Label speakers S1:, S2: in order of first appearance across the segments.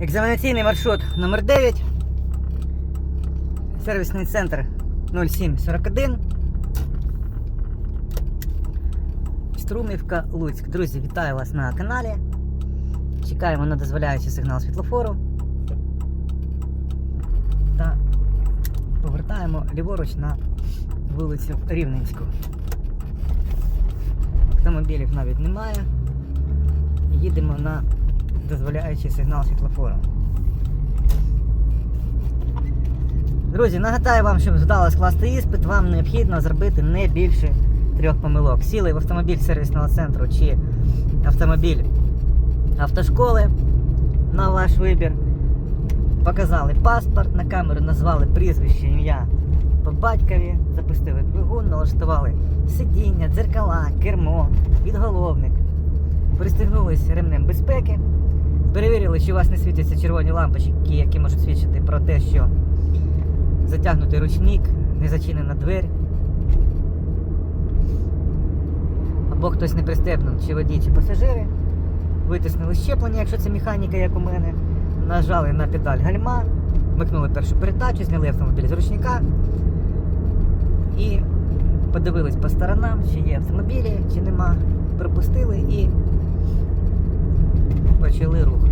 S1: Екзаменаційний маршрут номер 9 Сервісний центр 0741. Струмівка Луцьк. Друзі, вітаю вас на каналі. Чекаємо на дозволяючий сигнал світлофору. Та повертаємо ліворуч на вулицю Рівненську. Автомобілів навіть немає. Їдемо на дозволяючий сигнал світлофору. Друзі, нагадаю вам, щоб вдало скласти іспит, вам необхідно зробити не більше трьох помилок. Сіли в автомобіль сервісного центру чи автомобіль автошколи на ваш вибір. Показали паспорт, на камеру назвали прізвище, ім'я по батькові, запустили двигун, налаштували сидіння, дзеркала, кермо, підголовник. Пристегнулись ремнем безпеки, перевірили, чи у вас не світяться червоні лампочки, які можуть свідчити про те, що затягнутий ручник, не зачинена двері. Або хтось не пристебнув, чи водій, чи пасажири. Витиснули щеплення, якщо це механіка, як у мене. Нажали на педаль гальма, вмикнули першу передачу, зняли автомобіль з ручника і подивились по сторонам, чи є автомобілі, чи нема. Пропустили і почали рух.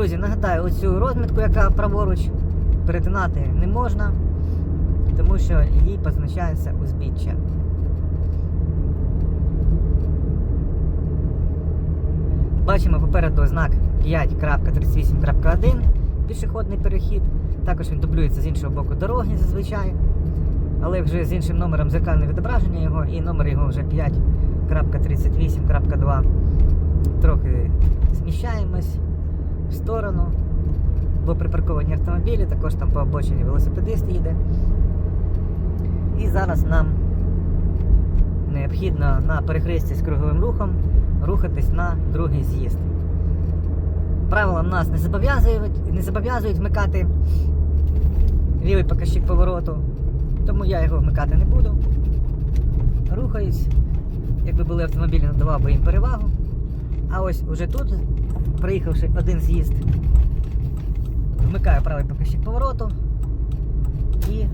S1: Друзі, нагадаю, оцю розмітку, яка праворуч, перетинати не можна, тому що їй позначається узбіччя. Бачимо попереду знак 5.38.1 пішохідний перехід. Також він дублюється з іншого боку дороги зазвичай. Але вже з іншим номером зеркальне відображення його і номер його вже 5.38.2. Трохи зміщаємось в сторону, бо припарковані автомобілі, також там по обочині велосипедист їде. І зараз нам необхідно на перехресті з круговим рухом рухатись на другий з'їзд. Правила нас не зобов'язують, не зобов'язують вмикати лівий показчик повороту, тому я його вмикати не буду. Рухаюсь. Якби були автомобілі, надавав би їм перевагу. А ось уже тут, проїхавши один з'їзд, вмикаю правий показчик повороту і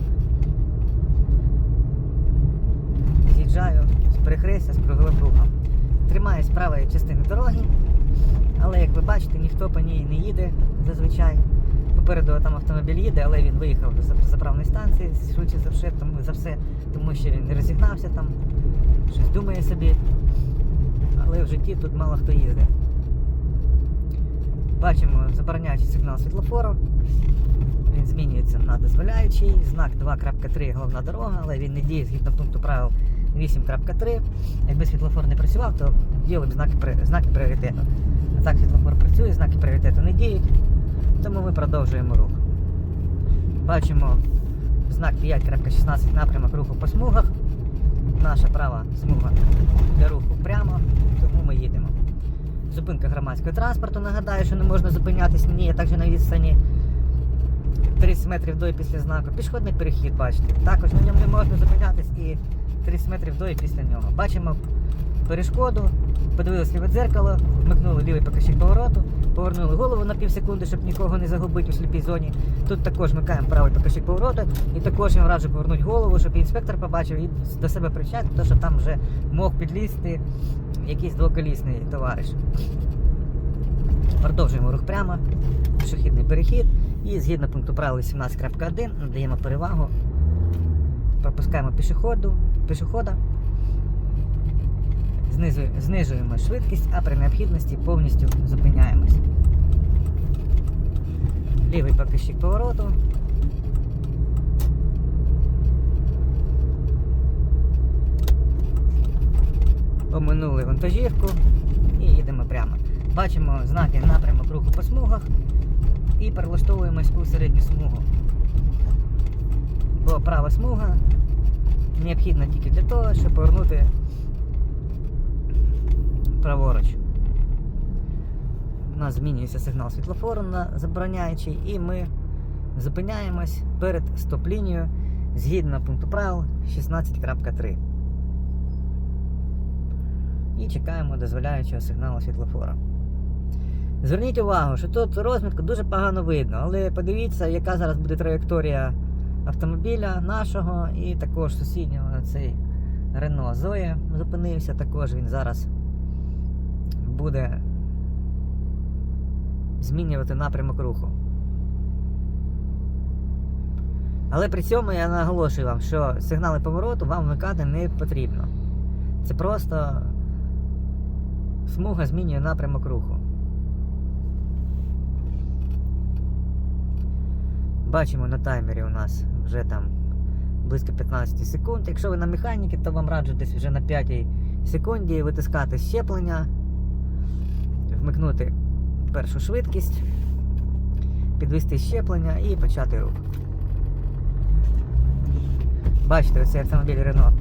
S1: з'їжджаю з перехрестя з круговим рухом. Тримаюсь правої частини дороги, але як ви бачите, ніхто по ній не їде зазвичай. Попереду там автомобіль їде, але він виїхав до заправної станції, швидше за все, тому, за все, тому що він не розігнався там, щось думає собі. Але в житті тут мало хто їздить. Бачимо забороняючий сигнал світлофору. Він змінюється на дозволяючий. Знак 2.3 головна дорога, але він не діє згідно пункту правил 8.3. Якби світлофор не працював, то діяли б знаки, знаки пріоритету. А так світлофор працює, знаки пріоритету не діють, тому ми продовжуємо рух. Бачимо знак 5.16 напрямок руху по смугах. Наша права смуга для руху прямо, тому ми їдемо. Зупинка громадського транспорту. Нагадаю, що не можна зупинятись ні, також на відстані 30 метрів до і після знаку. Пішохідний перехід, бачите. Також на ньому не можна зупинятись і 30 метрів до і після нього. Бачимо перешкоду, подивилися ліве дзеркало, вмикнули лівий показчик повороту, повернули голову на пів секунди, щоб нікого не загубити у сліпій зоні. Тут також вмикаємо правий показчик повороту і також я раджу повернути голову, щоб інспектор побачив і до себе причати, тому що там вже мог підлізти якийсь двоколісний товариш. Продовжуємо рух прямо, пішохідний перехід. І згідно пункту правил 18.1 надаємо перевагу, пропускаємо пішоходу, пішохода, знижуємо швидкість, а при необхідності повністю зупиняємось. Лівий показчик повороту. Оминули вантажівку і їдемо прямо. Бачимо знаки напрямок руху по смугах і перелаштовуємось у середню смугу. Бо права смуга необхідна тільки для того, щоб повернути праворуч. У нас змінюється сигнал світлофору на забороняючий, і ми зупиняємось перед стоп-лінією згідно пункту правил 16.3. І чекаємо дозволяючого сигналу світлофора. Зверніть увагу, що тут розмітку дуже погано видно, але подивіться, яка зараз буде траєкторія автомобіля нашого і також сусіднього цей Рено Зоя зупинився. Також він зараз буде змінювати напрямок руху. Але при цьому я наголошую вам, що сигнали повороту вам вмикати не потрібно. Це просто смуга змінює напрямок руху. Бачимо на таймері у нас вже там близько 15 секунд. Якщо ви на механіки, то вам раджу десь вже на 5 секунді витискати щеплення, вмикнути першу швидкість, підвести щеплення і почати рух. Бачите, оцей автомобіль Рено.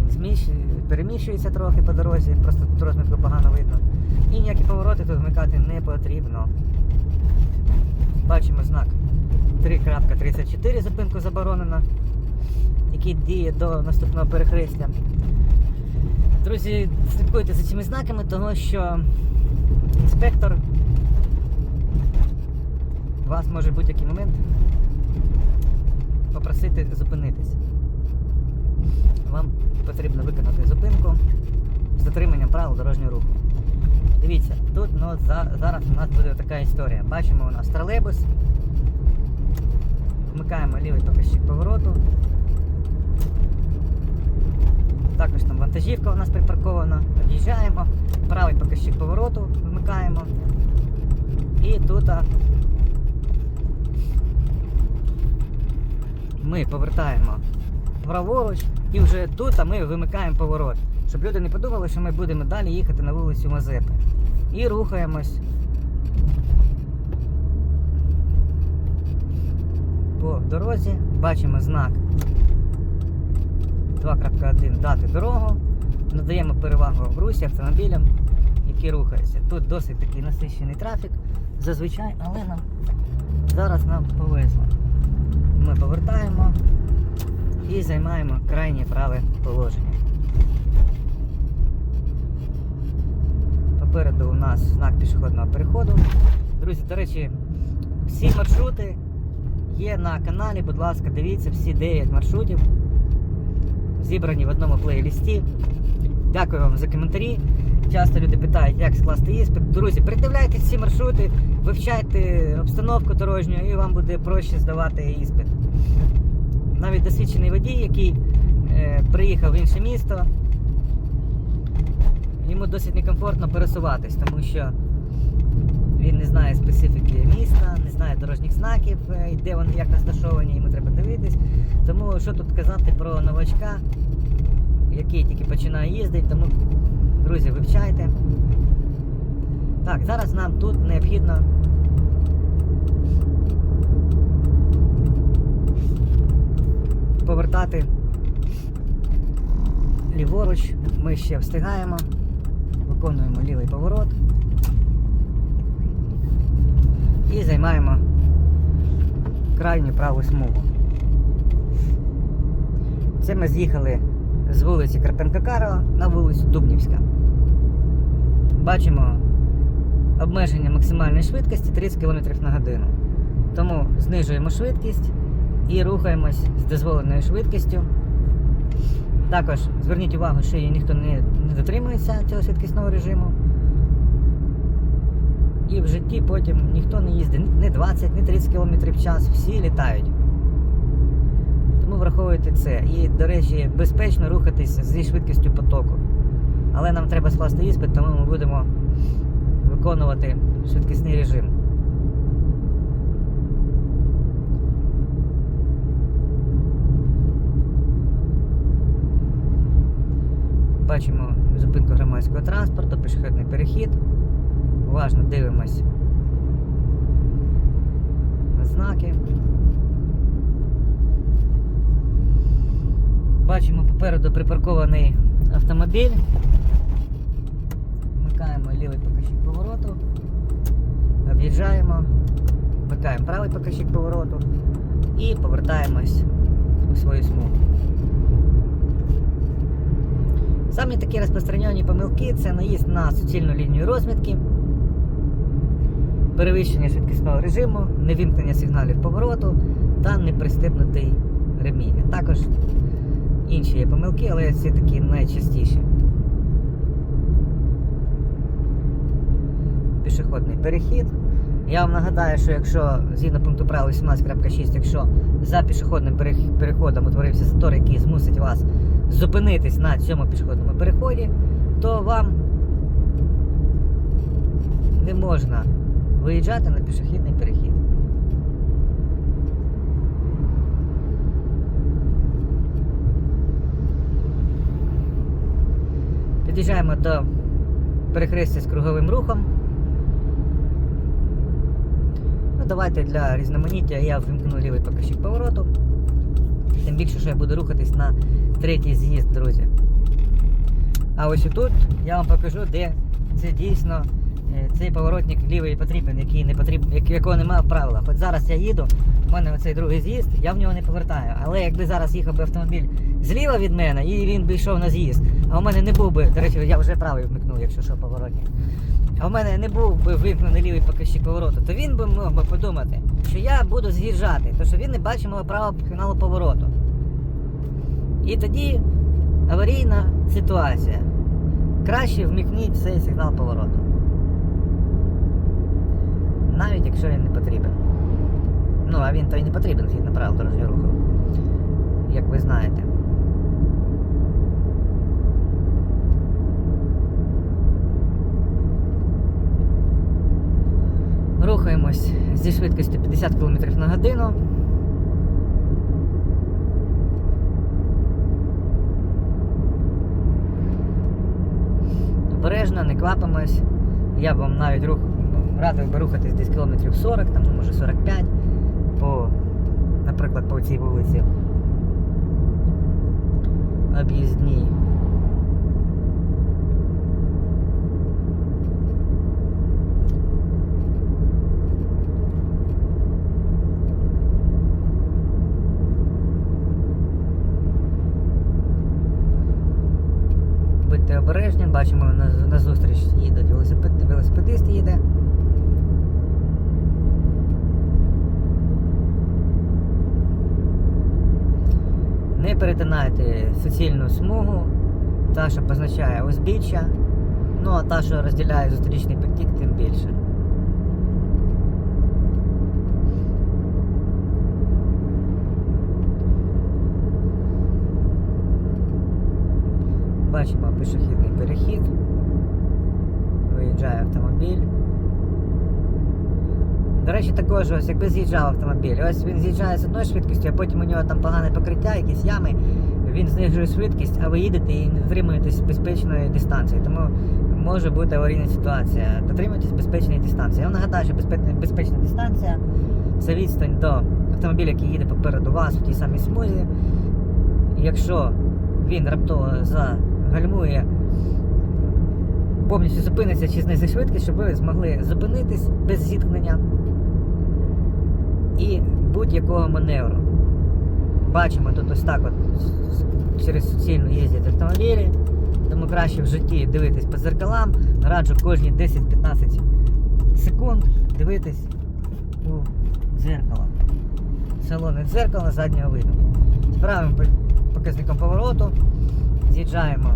S1: Він зміщ... переміщується трохи по дорозі, просто тут розмітку погано видно. І ніякі повороти тут вмикати не потрібно. Бачимо знак 3.34 зупинку заборонено, який діє до наступного перехрестя. Друзі, слідкуйте за цими знаками, тому що інспектор вас може в будь-який момент попросити зупинитись. Вам потрібно виконати зупинку з дотриманням правил дорожнього руху. Дивіться, тут ну, за, зараз у нас буде така історія. Бачимо у нас тролейбус. Вмикаємо лівий показчик повороту. Також там вантажівка у нас припаркована. Об'їжджаємо, правий показчик повороту вмикаємо. І тут ми повертаємо праворуч і вже тут ми вимикаємо поворот. Щоб люди не подумали, що ми будемо далі їхати на вулицю Мазепи. І рухаємось по дорозі, бачимо знак 2.1 дати дорогу, надаємо перевагу в автомобілям, які рухаються. Тут досить такий насичений трафік, зазвичай, але нам зараз нам повезло. Ми повертаємо і займаємо крайнє праве положення. Попереду у нас знак пішохідного переходу. Друзі, до речі, всі маршрути є на каналі, будь ласка, дивіться всі 9 маршрутів. Зібрані в одному плейлісті. Дякую вам за коментарі. Часто люди питають, як скласти іспит. Друзі, передивляйте всі маршрути, вивчайте обстановку дорожню і вам буде проще здавати іспит. Навіть досвідчений водій, який е, приїхав в інше місто, йому досить некомфортно пересуватись, тому що він не знає специфіки міста, не знає дорожніх знаків, е, де вони як розташовані, йому треба дивитись. Тому що тут казати про новачка, який тільки починає їздити, тому, друзі, вивчайте. Так, зараз нам тут необхідно повертати ліворуч. Ми ще встигаємо, виконуємо лівий поворот і займаємо крайню праву смугу. Це ми з'їхали з вулиці Карпенка Карова на вулицю Дубнівська. Бачимо обмеження максимальної швидкості 30 км на годину. Тому знижуємо швидкість і рухаємось з дозволеною швидкістю. Також зверніть увагу, що її ніхто не дотримується цього швидкісного режиму. І в житті потім ніхто не їздить не 20, не 30 км в час, всі літають. Тому це. І, до речі, безпечно рухатись зі швидкістю потоку. Але нам треба скласти іспит, тому ми будемо виконувати швидкісний режим. Бачимо зупинку громадського транспорту, пішохідний перехід. Уважно дивимось на знаки. Бачимо попереду припаркований автомобіль. Вмикаємо лівий покажчик повороту, об'їжджаємо, вмикаємо правий покажчик повороту і повертаємось у свою смугу. Самі такі розпространені помилки це наїзд на суцільну лінію розмітки. перевищення швидкісного режиму, невімкнення сигналів повороту та непристебнутий ремінь. Також інші є помилки, але ці такі найчастіші. Пішохідний перехід. Я вам нагадаю, що якщо згідно пункту правил 18.6, якщо за пішохідним переходом утворився затор, який змусить вас зупинитись на цьому пішохідному переході, то вам не можна виїжджати на пішохідний перехід. Під'їжджаємо до перехрестя з круговим рухом. Ну, давайте для різноманіття я вимкну лівий покажчик повороту. Тим більше, що я буду рухатись на третій з'їзд, друзі. А ось тут я вам покажу, де це дійсно е, цей поворотник лівий потрібен, який не потрібен, якого немає в правилах. От зараз я їду, в мене оцей другий з'їзд, я в нього не повертаю. Але якби зараз їхав би автомобіль зліва від мене і він би йшов на з'їзд, а у мене не був би, до речі, я вже правий вмикнув, якщо що поворотник. А в мене не був би вимкнений лівий показчик повороту, то він би мог би подумати, що я буду з'їжджати, тому що він не бачить мого правого фіналу повороту. І тоді аварійна ситуація. Краще вмікніть цей сигнал повороту. Навіть якщо він не потрібен. Ну, а він то й не потрібен згідно правил дорожнього руху. Як ви знаєте. Рухаємось зі швидкістю 50 км на годину. Обережно, не квапимось. Я б вам навіть рух, радив би рухатись десь кілометрів 40, там, ну, може 45, по, наприклад, по цій вулиці. Об'їзній. Обережні, бачимо на, на зустріч їдуть велосипед, велосипедист їде. Не перетинайте суцільну смугу, та, що позначає узбіччя, ну а та, що розділяє зустрічний потік, тим більше. Бачимо пішохідний перехід. Виїжджає автомобіль. До речі, також ось якби з'їжджав автомобіль. Ось він з'їжджає з одною швидкістю, а потім у нього там погане покриття, якісь ями. Він знижує швидкість, а ви їдете і дотримуєтесь безпечної дистанції. Тому може бути аварійна ситуація. Дотримуйтесь безпечної дистанції. Я вам нагадаю, що безпечна дистанція це відстань до автомобіля, який їде попереду вас в тій самій смузі. Якщо він раптово загальмує, повністю зупиниться чи знизить швидкість, щоб ви змогли зупинитись без зіткнення і будь-якого маневру. Бачимо тут ось так от через суцільну їздять автомобілі, тому краще в житті дивитись по зеркалам. Раджу кожні 10-15 секунд дивитись у дзеркало. Салонне дзеркало заднього виду. З правим показником повороту з'їжджаємо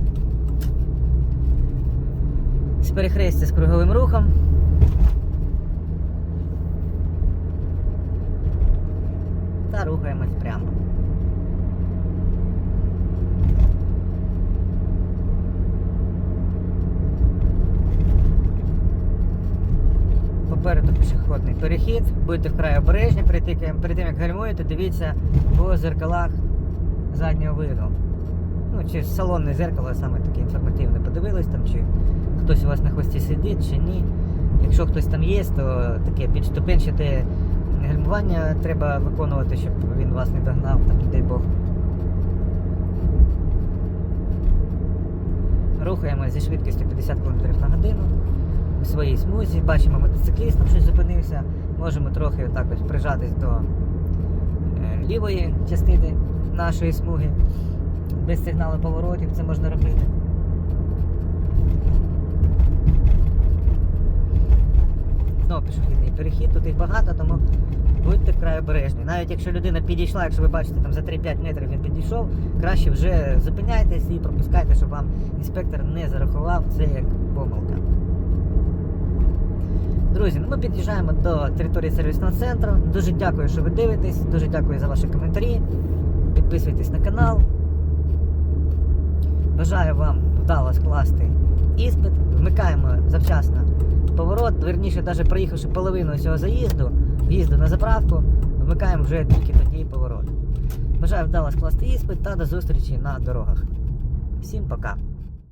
S1: з перехрестя з круговим рухом. Та рухаємось прямо. Попереду пішохідний перехід. Будьте вкрай обережні, перед тим, як- гальмуєте, дивіться по зеркалах заднього виду. Ну, чи салонне зеркало саме таке інформативне подивились там, чи хтось у вас на хвості сидить, чи ні. Якщо хтось там є, то таке підступенчате гальмування треба виконувати, щоб він вас не догнав, там, не дай Бог. Рухаємося зі швидкістю 50 км на годину у своїй смузі. Бачимо, мотоцикліст там щось зупинився. Можемо трохи отак ось прижатись до е, лівої частини нашої смуги. Без сигналу поворотів це можна робити. Знову пішохідний перехід, тут їх багато, тому будьте вкрай обережні. Навіть якщо людина підійшла, якщо ви бачите, там за 3-5 метрів він підійшов, краще вже зупиняйтесь і пропускайте, щоб вам інспектор не зарахував це як помилка. Друзі, ну ми під'їжджаємо до території сервісного центру. Дуже дякую, що ви дивитесь, дуже дякую за ваші коментарі. Підписуйтесь на канал. Бажаю вам вдало скласти іспит. Вмикаємо завчасно поворот, верніше, навіть проїхавши половину цього заїзду, в'їзду на заправку, вмикаємо вже тільки тоді поворот. Бажаю вдало скласти іспит та до зустрічі на дорогах. Всім пока!